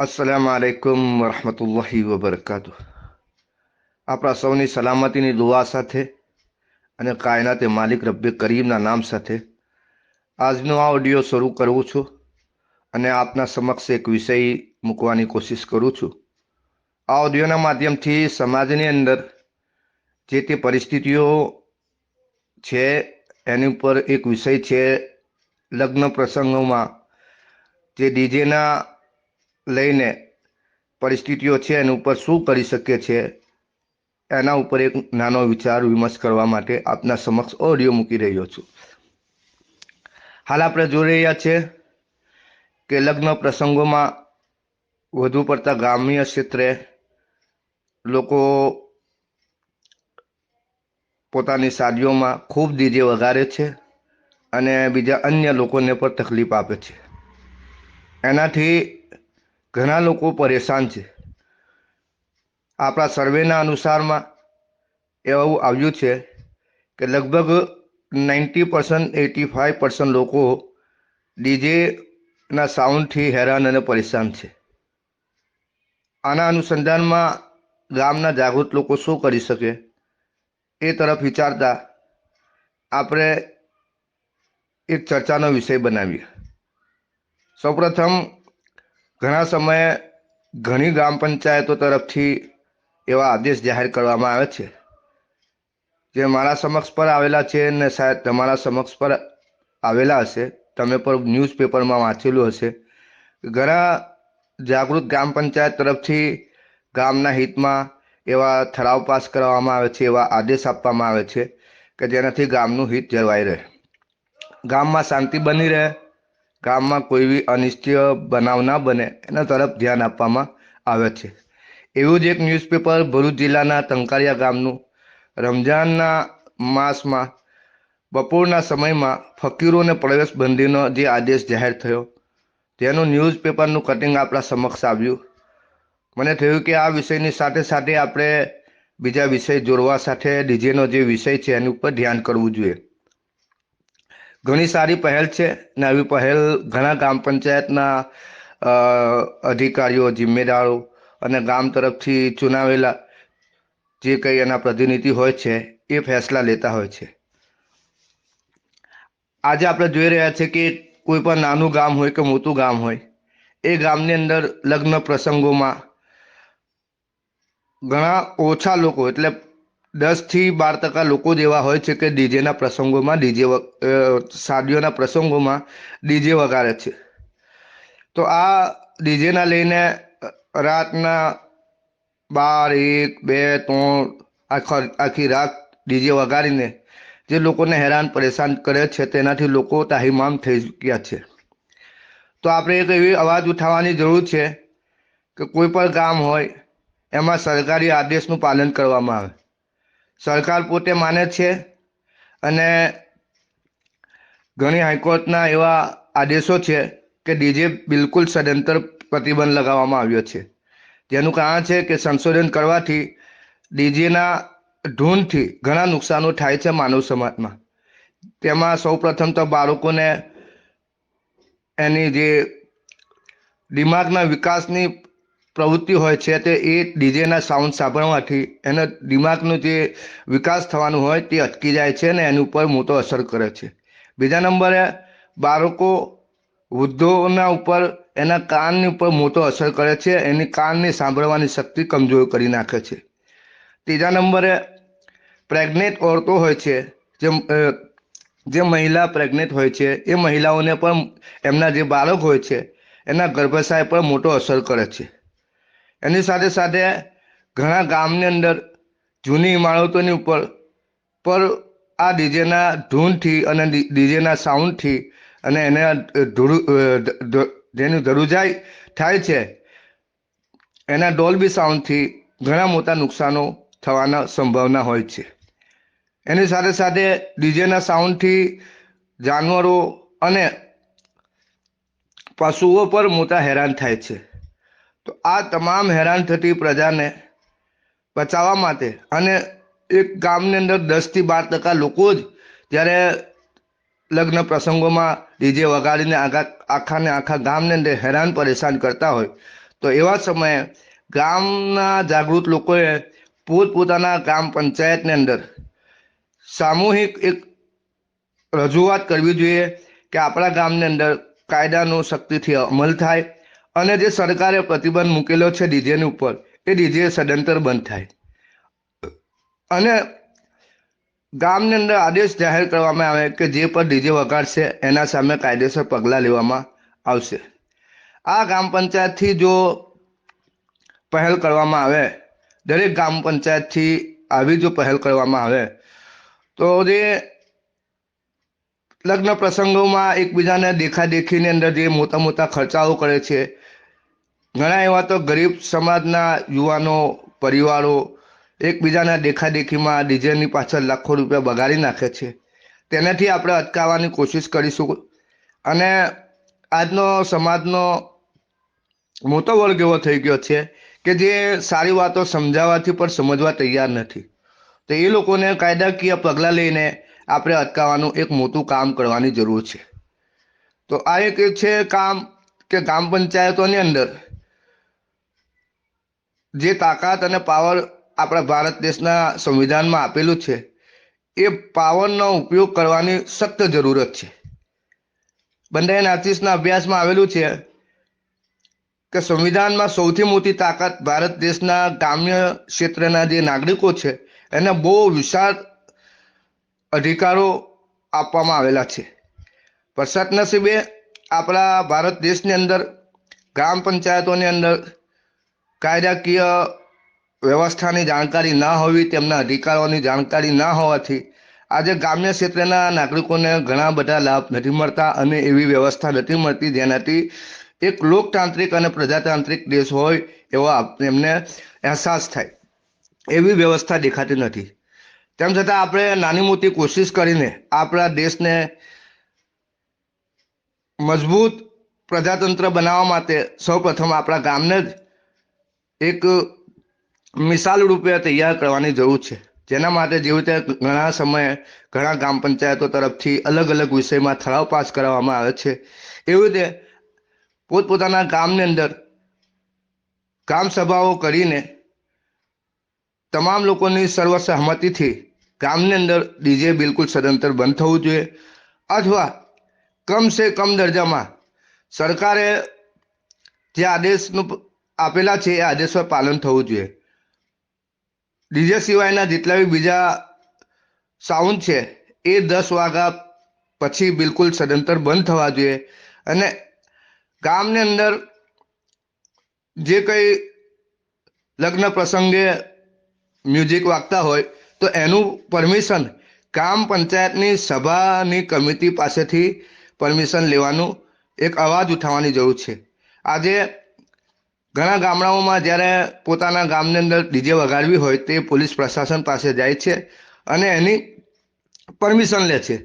અસલામ આલેકુમ વરહમતુલ્લાહી વબરકાતુ આપણા સૌની સલામતીની દુઆ સાથે અને કાયનાતે માલિક રબ્બે કરીમના નામ સાથે આજનો આ ઓડિયો શરૂ કરું છું અને આપના સમક્ષ એક વિષય મૂકવાની કોશિશ કરું છું. આ ઓડિયોના માધ્યમથી સમાજની અંદર જે તે પરિસ્થિતિઓ છે એની ઉપર એક વિષય છે લગ્ન પ્રસંગોમાં. જે ડીજેના લઈને પરિસ્થિતિઓ છે એની ઉપર શું કરી શકીએ છીએ, એના ઉપર એક નાનો વિચાર વિમર્શ કરવા માટે આપના સમક્ષ ઓડિયો મૂકી રહ્યો છું. હાલ આપણે જોઈ રહ્યા છીએ કે લગ્ન પ્રસંગોમાં વધુ પડતા ગ્રામ્ય ક્ષેત્રે લોકો પોતાની શાદીઓમાં ખૂબ ડીજે વગાડે છે અને બીજા અન્ય લોકોને પણ તકલીફ આપે છે. એનાથી ઘણા લોકો પરેશાન છે. આપણા સર્વેના અનુસારમાં એવું આવ્યું છે કે લગભગ ninety percent eighty five percent લોકો ડીજેના સાઉન્ડથી હેરાન અને પરેશાન છે. આના અનુસંધાનમાં ગામના જાગૃત લોકો શું કરી શકે એ તરફ વિચારતા આપણે એક ચર્ચાનો વિષય બનાવીએ. સૌપ્રથમ ઘણા સમયે ઘણી ગ્રામ પંચાયતો તરફથી એવા આદેશ જાહેર કરવામાં આવે છે. જે મારા સમક્ષ પર આવેલા છે ને શાયદ તમારા સમક્ષ પર આવેલા હશે. તમે પણ ન્યૂઝપેપરમાં વાંચેલું હશે. ઘણા જાગૃત ગ્રામ પંચાયત તરફથી ગામના હિતમાં એવા ઠરાવ પાસ કરવામાં આવે છે, એવા આદેશ આપવામાં આવે છે કે જેનાથી ગામનું હિત જળવાઈ રહે. ગામમાં શાંતિ બની રહે. ગામમાં કોઈ બી અનિષ્ટીય બનાવ ના બને, એના તરફ ધ્યાન આપવામાં આવે છે. એવું જ એક ન્યૂઝપેપર ભરૂચ જિલ્લાના ટંકારિયા ગામનું રમઝાનના માસમાં બપોરના સમયમાં ફકીરોને પ્રવેશબંધીનો જે આદેશ જાહેર થયો, તેનું ન્યૂઝપેપરનું કટિંગ આપણા સમક્ષ આવ્યું. મને થયું કે આ વિષયની સાથે સાથે આપણે બીજા વિષય જોડવા સાથે ડીજેનો જે વિષય છે, એની ઉપર ધ્યાન કરવું જોઈએ. ઘણી સારી પહેલ છે ને આવી પહેલ ઘણા ગ્રામ પંચાયતના અધિકારીઓ, જિમ્મેદારો અને ગામ તરફથી ચુનાવેલા જે કંઈ એના પ્રતિનિધિ હોય છે, એ ફેસલા લેતા હોય છે. આજે આપણે જોઈ રહ્યા છીએ કે કોઈ પણ નાનું ગામ હોય કે મોટું ગામ હોય, એ ગામની અંદર લગ્ન પ્રસંગોમાં ઘણા ઓછા લોકો એટલે દસથી બાર ટકા લોકો જેવા હોય છે કે ડીજેના પ્રસંગોમાં ડીજે શાદીઓના પ્રસંગોમાં ડીજે વગાડે છે. તો આ ડીજેના લઈને રાતના બાર, એક, બે, ત્રણ આખા, આખી રાત ડીજે વગાડીને જે લોકોને હેરાન પરેશાન કરે છે તેનાથી લોકો તાહીમામ થઈ ચૂક્યા છે. તો આપણે એક એવી અવાજ ઉઠાવવાની જરૂર છે કે કોઈ પણ ગામ હોય એમાં સરકારી આદેશનું પાલન કરવામાં આવે. સરકાર પોતે માને છે અને ઘણી હાઈકોર્ટના એવા આદેશો છે કે ડીજે બિલકુલ સદંતર પ્રતિબંધ લગાવવામાં આવ્યો છે. જેનું કારણ છે કે સંશોધન કરવાથી ડીજેના ધૂનથી ઘણા નુકસાનો થાય છે માનવ સમાજમાં. તેમાં સૌ પ્રથમ તો બાળકોને એની જે દિમાગના વિકાસની પ્રવૃત્તિ હોય છે તે એ ડીજેના સાઉન્ડ સાંભળવાથી એના દિમાગનો જે વિકાસ થવાનું હોય તે અટકી જાય છે અને એની ઉપર મોટો અસર કરે છે. બીજા નંબરે બાળકો વૃદ્ધોના ઉપર એના કાનની ઉપર મોટો અસર કરે છે, એની કાનની સાંભળવાની શક્તિ કમજોર કરી નાખે છે. ત્રીજા નંબરે પ્રેગ્નેન્ટ ઓરતો હોય છે, જે જે મહિલા પ્રેગ્નેન્ટ હોય છે, એ મહિલાઓને પણ એમના જે બાળક હોય છે, એના ગર્ભાશય પર મોટો અસર કરે છે. એની સાથે સાથે ઘણા ગામની અંદર જૂની ઇમારતોની ઉપર પર આ ડીજેના ધૂનથી અને ડીજેના સાઉન્ડથી અને એને જેની ધરુજાઈ થાય છે, એના ડોલ્બી સાઉન્ડથી ઘણા મોટા નુકસાનો થવાના સંભાવના હોય છે. એની સાથે સાથે ડીજેના સાઉન્ડથી જાનવરો અને પશુઓ પર મોટા હેરાન થાય છે. તો આ તમામ હેરાન થતી પ્રજાને બચાવવા માટે અને એક ગામની અંદર દસથી બાર ટકા લોકો જ જ્યારે લગ્ન પ્રસંગોમાં ડીજે વગાડીને આખા આખાને આખા ગામને અંદર હેરાન પરેશાન કરતા હોય, તો એવા સમયે ગામના જાગૃત લોકોએ પોતપોતાના ગ્રામ પંચાયતની અંદર સામૂહિક એક રજૂઆત કરવી જોઈએ કે આપણા ગામની અંદર કાયદાનો શક્તિથી અમલ થાય અને જે સરકારે પ્રતિબંધ મૂકેલો છે ડીજેની ઉપર, એ ડીજે સદંતર બંધ થાય. અને ગામની અંદર આદેશ જાહેર કરવામાં આવે કે જે પર ડીજે વગાડશે, એના સામે કાયદેસર પગલાં લેવામાં આવશે. આ ગ્રામ પંચાયતથી જો પહેલ કરવામાં આવે, દરેક ગ્રામ પંચાયતથી આવી જો પહેલ કરવામાં આવે, તો જે લગ્ન પ્રસંગોમાં એકબીજાને દેખાદેખીની અંદર જે મોટા મોટા ખર્ચાઓ કરે છે ઘણા એવા તો ગરીબ સમાજના યુવાનો, પરિવારો એકબીજાના દેખાદેખીમાં ડીજેની પાછળ લાખો રૂપિયા બગાડી નાખે છે. તેનાથી આપણે અટકાવવાની કોશિશ કરીશું. અને આજનો સમાજનો મોટો વર્ગ એવો થઈ ગયો છે કે જે સારી વાતો સમજાવવાથી પણ સમજવા તૈયાર નથી. તો એ લોકોને કાયદાકીય પગલાં લઈને આપણે અટકાવવાનું એક મોટું કામ કરવાની જરૂર છે. તો આ એક છે કામ કે ગ્રામ પંચાયતોની અંદર જે તાકાત અને પાવર આપણા ભારત દેશના સંવિધાનમાં આપેલું છે, એ પાવરનો ઉપયોગ કરવાની સખ્ત જરૂરત છે. બંધારણ આર્ટિસ્ટના અભ્યાસમાં આવેલું છે કે સંવિધાનમાં સૌથી મોટી તાકાત ભારત દેશના ગ્રામ્ય ક્ષેત્રના જે નાગરિકો છે, એને બહુ વિશાળ અધિકારો આપવામાં આવેલા છે. પણ સદનસીબે આપણા ભારત દેશની અંદર ગ્રામ પંચાયતોની અંદર કાયદાકીય વ્યવસ્થાની જાણકારી ન હોવી, તેમના અધિકારોની જાણકારી ન હોવાથી આજે ગ્રામ્ય ક્ષેત્રના નાગરિકોને ઘણા બધા લાભ નથી મળતા અને એવી વ્યવસ્થા નથી મળતી જેનાથી એક લોકતાંત્રિક અને પ્રજાતાંત્રિક દેશ હોય એવો એમને અહેસાસ થાય. એવી વ્યવસ્થા દેખાતી નથી. તેમ છતાં આપણે નાની મોટી કોશિશ કરીને આપણા દેશને મજબૂત પ્રજાતંત્ર બનાવવા માટે સૌપ્રથમ આપણા ગામને જ એક મિસાલ રૂપે તૈયાર કરવાની જરૂર છે. જેના માટે જેવી રીતે ઘણા સમયે ઘણા ગ્રામ પંચાયતો તરફથી અલગ અલગ વિષયમાં ઠરાવ પાસ કરાવવામાં આવે છે. એવી રીતે પોતપોતાના ગામની અંદર ગ્રામ સભાઓ કરીને તમામ લોકોની સર્વસહમતિથી ગામની અંદર ડીજે બિલકુલ સદંતર બંધ થવું જોઈએ. અથવા કમસે કમ દરજામાં સરકારે જે આદેશનું આપેલા છે એ આદેશ પર પાલન થવું જોઈએ. ડીજે સિવાયના જેટલા બી બીજા સાઉન્ડ છે, એ દસ વાગ્યા પછી બિલકુલ સદંતર બંધ થવા જોઈએ. અને ગામની અંદર જે કંઈ લગ્ન પ્રસંગે મ્યુઝિક વાગતા હોય, તો એનું પરમિશન ગ્રામ પંચાયતની સભાની કમિટી પાસેથી પરમિશન લેવાનું એક અવાજ ઉઠાવવાની જરૂર છે. આજે ઘણા ગામડાઓમાં જ્યારે પોતાના ગામની અંદર ડીજે વગાડવી હોય તે પોલીસ પ્રશાસન પાસે જાય છે અને એની પરમિશન લે છે.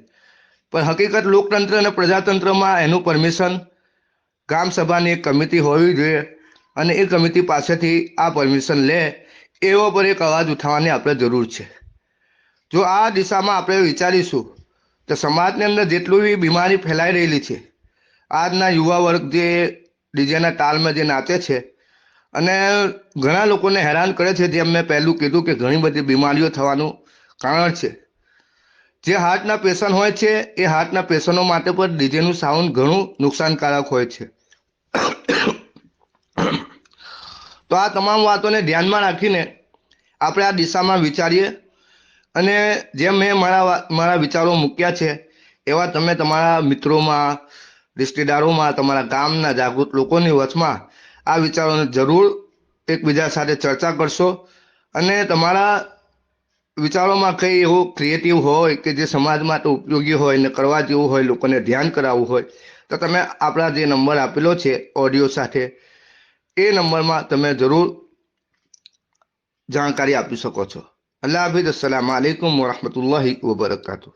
પણ હકીકત લોકતંત્ર અને પ્રજાતંત્રમાં એનું પરમિશન ગ્રામ સભાની એક કમિટી હોવી જોઈએ અને એ કમિટી પાસેથી આ પરમિશન લે એવો પર એક અવાજ ઉઠાવવાની આપણે જરૂર છે. જો આ દિશામાં આપણે વિચારીશું તો સમાજની અંદર જેટલું બી બીમારી ફેલાઈ રહેલી છે, આજના યુવા વર્ગ જે ડીજેના તાલમાં જે નાચે છે અને ઘણા લોકોને હેરાન કરે છે જેમ મેં પહેલું કીધું કે ઘણી બધી બીમારીઓ થવાનું કારણ છે. જે હાર્ટના પેશન્ટ હોય છે, એ હાર્ટના પેશન્ટો માટે પણ ડીજેનું સાઉન્ડ ઘણું નુકસાનકારક હોય છે. તો આ તમામ વાતોને ધ્યાનમાં રાખીને આપણે આ દિશામાં વિચારીએ અને જેમ મેં મારા મારા વિચારો મૂક્યા છે, એવા તમે તમારા મિત્રોમાં, રિશ્તેદારોમાં, તમારા ગામના જાગૃત લોકોની વચમાં આ વિચારોને જરૂર એકબીજા સાથે ચર્ચા કરશો. અને તમારા વિચારોમાં કંઈ એવું ક્રિએટિવ હોય કે જે સમાજ માટે ઉપયોગી હોય ને કરવા જેવું હોય, લોકોને ધ્યાન કરાવવું હોય, તો તમે આપણા જે નંબર આપેલો છે ઓડિયો સાથે, એ નંબરમાં તમે જરૂર જાણકારી આપી શકો છો. અલ્લાહ હાફિઝ. અસલામ આલેકુમ વરહમતુલ્લાહ વબરકાતુ